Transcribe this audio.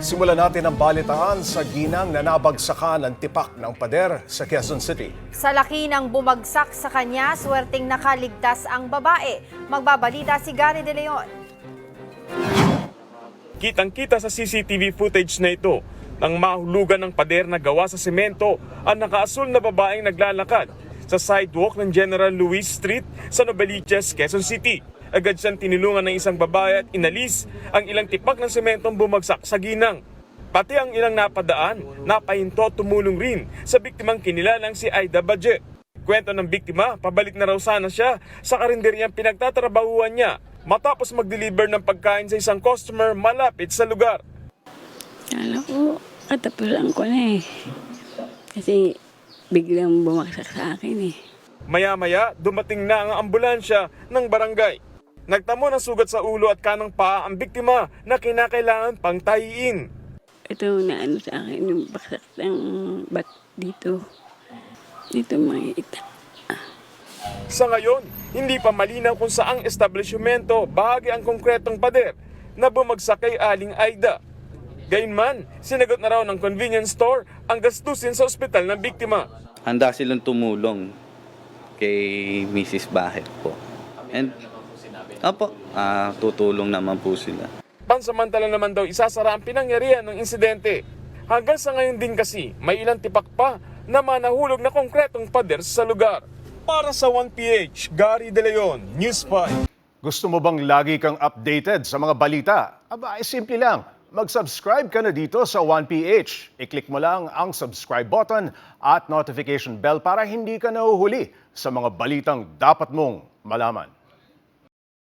Simulan natin ang balitaan sa ginang na nabagsakan ng tipak ng pader sa Quezon City. Sa laki ng bumagsak sa kanya, swerteng nakaligtas ang babae. Magbabalita si Gary De Leon. Kitang-kita sa CCTV footage na ito nang mahulugan ng pader na gawa sa semento ang nakaasul na babaeng naglalakad sa sidewalk ng General Luis Street sa Novaliches, Quezon City. Agad siyang tinulungan ng isang babae at inalis ang ilang tipak ng sementong bumagsak sa ginang. Pati ang ilang napadaan, napahinto tumulong rin sa biktimang kinilalang si Aida Baje. Kwento ng biktima, pabalik na raw sana siya sa karinderyang pinagtatrabahuan niya matapos mag-deliver ng pagkain sa isang customer malapit sa lugar. Kala ko, katapusan ko na eh. Kasi biglang bumaksak sa akin eh. Maya-maya, dumating na ang ambulansya ng barangay. Nagtamo ng sugat sa ulo at kanang paa ang biktima na kinakailangan pang tahiin. Ito na ano sa akin, yung baksak ng bat dito. Dito makikita. Sa ngayon, hindi pa malinaw kung saang establishmento bahagi ang konkretong pader na bumagsak kay Aling Aida. Gayunman, sinagot na raw ng convenience store ang gastusin sa ospital ng biktima. handa silang tumulong kay Mrs. Bahet po. And, opo, ah, tutulong naman po sila. Pansamantala naman daw isasara ang pinangyarihan ng insidente. Hanggang sa ngayon din kasi, may ilang tipak pa na manahulog na konkretong pader sa lugar. Para sa 1PH, Gary De Leon, News 5. Gusto mo bang lagi kang updated sa mga balita? Aba, ay simple lang. Mag-subscribe ka na dito sa 1PH. I-click mo lang ang subscribe button at notification bell para hindi ka nahuhuli sa mga balitang dapat mong malaman.